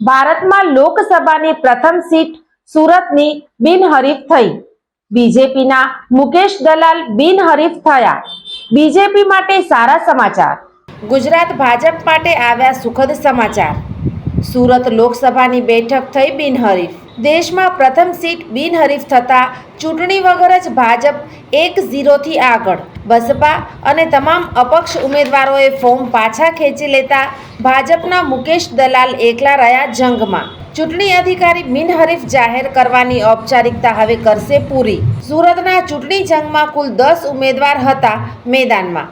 ભારતમાં લોકસભાની પ્રથમ સીટ સુરતની બિનહરીફ થઈ. બીજેપીના મુકેશ દલાલ બિનહરીફ થયા. બીજેપી માટે સારા સમાચાર. ગુજરાત ભાજપ માટે આવ્યા સુખદ સમાચાર. સુરત લોકસભાની બેઠક થઈ બિનહરીફ. દેશમાં પ્રથમ સીટ બિનહરીફ થતાં ચૂંટણી વગર જ ભાજપ એક ઝીરોથી આગળ. બસપા અને તમામ અપક્ષ ઉમેદવારોએ ફોર્મ પાછા ખેંચી લેતા ભાજપના મુકેશ દલાલ એકલા રહ્યા જંગમાં. ચૂંટણી અધિકારી બિનહરીફ જાહેર કરવાની ઔપચારિકતા હવે કરશે પૂરી. સુરતના ચૂંટણી જંગમાં કુલ દસ ઉમેદવાર હતા મેદાનમાં.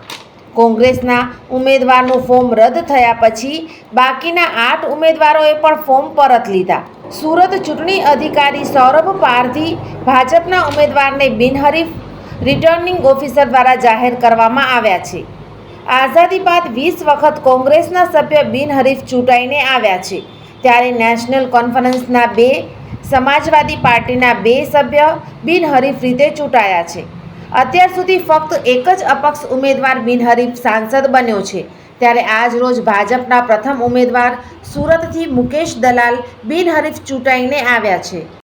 કોંગ્રેસના ઉમેદવારનું ફોર્મ રદ થયા પછી બાકીના આઠ ઉમેદવારોએ પણ ફોર્મ પરત લીધા. સુરત ચૂંટણી અધિકારી સૌરભ પારધી ભાજપના ઉમેદવારને બિનહરીફ રિટર્નિંગ ઓફિસર દ્વારા જાહેર કરવામાં આવ્યા છે. આઝાદી બાદ વીસ વખત કોંગ્રેસના સભ્ય બિનહરીફ ચૂંટાઈને આવ્યા છે. ત્યારે નેશનલ કોન્ફરન્સના બે, સમાજવાદી પાર્ટીના બે સભ્ય બિનહરીફ રીતે ચૂંટાયા છે. અત્યાર સુધી ફક્ત એક જ અપક્ષ ઉમેદવાર બિનહરીફ સાંસદ બન્યો છે. ત્યારે આજ રોજ ભાજપના પ્રથમ ઉમેદવાર સુરતથી મુકેશ દલાલ બિનહરીફ ચૂંટાઈને આવ્યા છે.